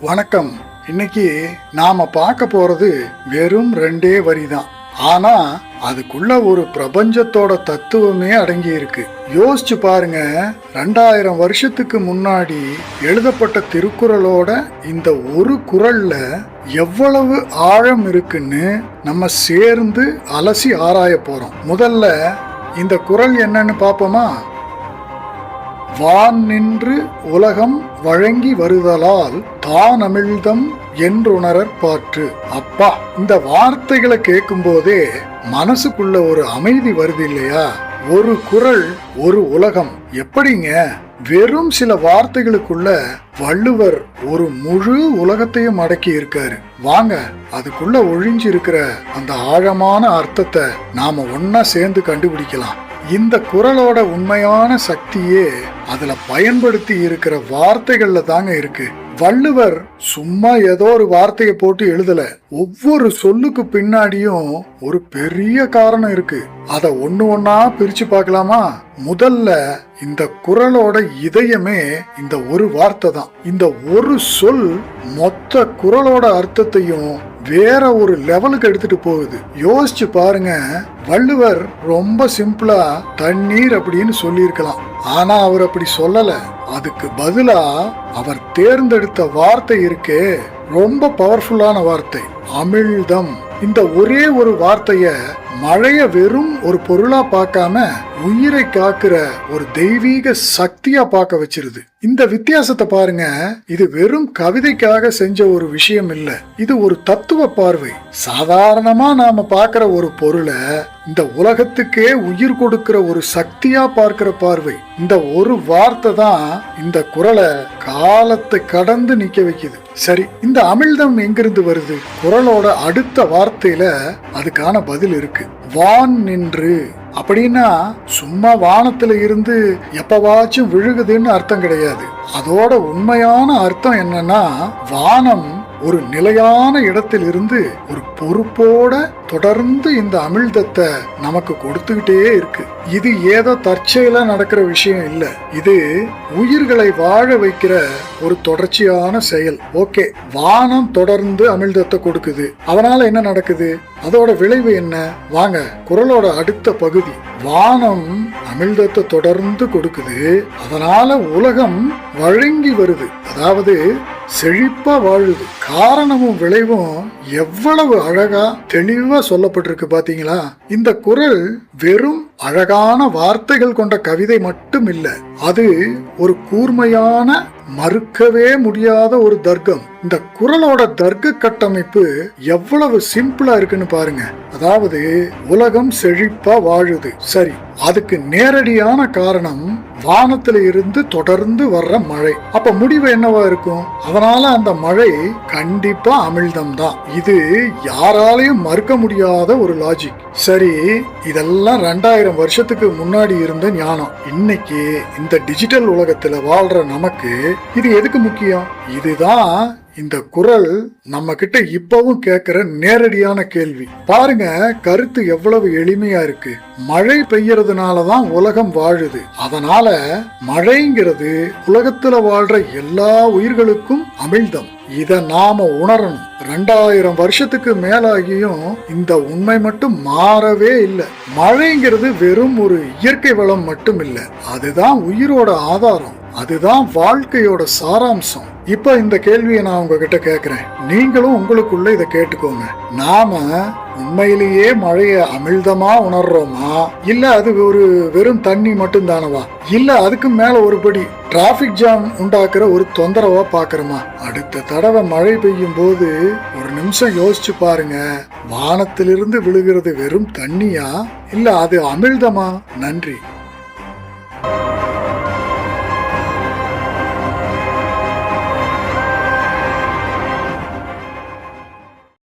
வணக்கம். இன்னைக்கு நாம பார்க்க போறது வெறும் ரெண்டே வரி தான் ஆனா அதுக்குள்ள ஒரு பிரபஞ்சத்தோட தத்துவமே அடங்கி இருக்கு. யோசிச்சு பாருங்க ரெண்டாயிரம் வருஷத்துக்கு முன்னாடி எழுதப்பட்ட திருக்குறளோட இந்த ஒரு குரல்ல எவ்வளவு ஆழம் இருக்குன்னு நம்ம சேர்ந்து அலசி ஆராய போறோம். முதல்ல இந்த குறள் என்னன்னு பார்ப்போமா? வான் நின்று உலகம் வழங்கி வருதலால் தான் அமிழ்தம் என்றுணரற் பாற்று. அப்பா இந்த வார்த்தைகளை கேட்கும் போதே மனசுக்குள்ள ஒரு அமைதி வருது இல்லையா ஒரு குறள் ஒரு உலகம். எப்படிங்க? வெறும் சில வார்த்தைகளுக்குள்ள வள்ளுவர் ஒரு முழு உலகத்தையும் அடக்கி இருக்காரு. வாங்க அதுக்குள்ள ஒழிஞ்சு இருக்கிற அந்த ஆழமான அர்த்தத்தை நாம ஒன்னா சேர்ந்து கண்டுபிடிக்கலாம். இந்த குரலோட உண்மையான சக்தியே அதுல பயன்படுத்தி இருக்கிற வார்த்தைகள்ல தாங்க இருக்கு. வள்ளுவர் சும்மா ஏதோ ஒரு வார்த்தையை போட்டு எழுதல. ஒவ்வொரு சொல்லுக்கு பின்னாடியும் ஒரு பெரிய காரணம் இருக்கு. அத ஒண்ணு ஒன்னா பிரிச்சு பார்க்கலாமா? முதல்ல இந்த குரலோட இதயமே இந்த ஒரு வார்த்தை தான். இந்த ஒரு சொல் மொத்த குரலோட அர்த்தத்தையும் வேற ஒரு லெவலுக்கு எடுத்துட்டு போகுது. யோசிச்சு பாருங்க வள்ளுவர் ரொம்ப சிம்பிளா தண்ணீர் அப்படின்னு சொல்லியிருக்கலாம். ஆனா அவர் அப்படி சொல்லல. அதுக்கு பதிலா அவர் தேர்ந்தெடுத்த வார்த்தை இருக்கே ரொம்ப பவர்ஃபுல்லான வார்த்தை அமிழ்தம். இந்த ஒரே ஒரு வார்த்தைய மழைய வெறும் ஒரு பொருளா பார்க்காம உயிரை காக்குற ஒரு தெய்வீக சக்தியா பார்க்க வச்சிருது. இந்த வித்தியாசத்தை பாருங்க. இது வெறும் கவிதைக்காக செஞ்ச ஒரு விஷயம் இல்ல. இது ஒரு தத்துவ பார்வை. சாதாரணமா நாம பார்க்கிற ஒரு பொருளை இந்த உலகத்துக்கே உயிர் கொடுக்கிற ஒரு சக்தியா பார்க்கிற பார்வை. இந்த ஒரு வார்த்தை தான் இந்த குரலை காலத்தை கடந்து நிக்க வைக்குது. சரி இந்த அமிழ்தம் எங்கிருந்து வருது? குரலோட அடுத்த வார்த்தையில அதுக்கான பதில் இருக்கு. வான் நின்று. அப்படின்னா சும்மா வானத்துல இருந்து எப்பவாச்சும் விழுகுதுன்னு அர்த்தம் கிடையாது. அதோட உண்மையான அர்த்தம் என்னன்னா வானம் ஒரு நிலையான இடத்தில் இருந்து ஒரு பொறுப்போட தொடர்ந்து இந்த அமிழ்தத்தை நமக்கு கொடுத்துக்கிட்டே இருக்கு. இது ஏதோ தற்செயலா நடக்கிற விஷயம் இல்ல. இது உயிர்களை வாழ வைக்கிற ஒரு தொடர்ச்சியான செயல். ஓகே வானம் தொடர்ந்து அமிழ்தத்தை கொடுக்குது. அதனால என்ன நடக்குது? அதோட விளைவு என்ன? வாங்க குரலோட அடுத்த பகுதி. வானம் அமிழ்தத்தை தொடர்ந்து கொடுக்குது. அதனால உலகம் வழங்கி வருது. அதாவது செழிப்பா வாழுது. காரணமும் விளைவும் எவ்வளவு அழகா தெளிவா சொல்லப்பட்டிருக்கு பாத்தீங்களா? இந்த குரல் வெறும் அழகான வார்த்தைகள் கொண்ட கவிதை மட்டும் இல்லை அது ஒரு கூர்மையான மறுக்கவே முடியாத ஒரு தர்க்கம். இந்த குரலோட தர்க்க கட்டமைப்பு எவ்வளவு சிம்பிளா இருக்குன்னு பாருங்க. அதாவது உலகம் செழிப்பா வாழுது. சரி அதுக்கு நேரடியான காரணம் வானத்துல இருந்து தொடர்ந்து வர்ற மழை. அப்ப முடிவு என்னவா இருக்கும்? அதனால அந்த மழை கண்டிப்பா அமிழ்தம் தான் இது யாராலையும் மறுக்க முடியாத ஒரு லாஜிக் சரி இதெல்லாம் ரெண்டாயிரம் வருஷத்துக்கு முன்னாடி இருந்த ஞானம். இன்னைக்கு இந்த டிஜிட்டல் உலகத்துல வாழ்ற நமக்கு இது எதுக்கு முக்கியம்? இதுதான் இந்த குரல் நம்ம கிட்ட இப்பவும் கேட்கிற நேரடியான கேள்வி. பாருங்க கருத்து எவ்வளவு எளிமையா இருக்கு. மழை பெய்யறதுனாலதான் உலகம் வாழுது. அதனால மழைங்கிறது உலகத்துல வாழ்ற எல்லா உயிர்களுக்கும் அமிழ்தம். இத நாம உணரணும். ரெண்டாயிரம் வருஷத்துக்கு மேலாகியும் இந்த உண்மை மட்டும் மாறவே இல்லை. மழைங்கிறது வெறும் ஒரு இயற்கை வளம் மட்டும் இல்லை. அதுதான் உயிரோட ஆதாரம். அதுதான் வாழ்க்கையோட சாராம்சம். இப்ப இந்த கேள்வியை நான் உங்ககிட்ட கேக்குறேன். நீங்களும் உங்களுக்குள்ள இதை கேட்டுக்கோங்க. நாம உண்மையிலேயே மழைய அமிழ்தமா உணர்றோமா? இல்ல அது ஒரு வெறும் தண்ணி மட்டும் தானவா இல்ல அதுக்கு மேல ஒருபடி டிராபிக் ஜாம் உண்டாக்குற ஒரு தொந்தரவா பாக்குறோமா? அடுத்த தடவை மழை பெய்யும் போது ஒரு நிமிஷம் யோசிச்சு பாருங்க. வானத்திலிருந்து விழுகிறது வெறும் தண்ணியா? இல்ல அது அமிழ்தமா? நன்றி.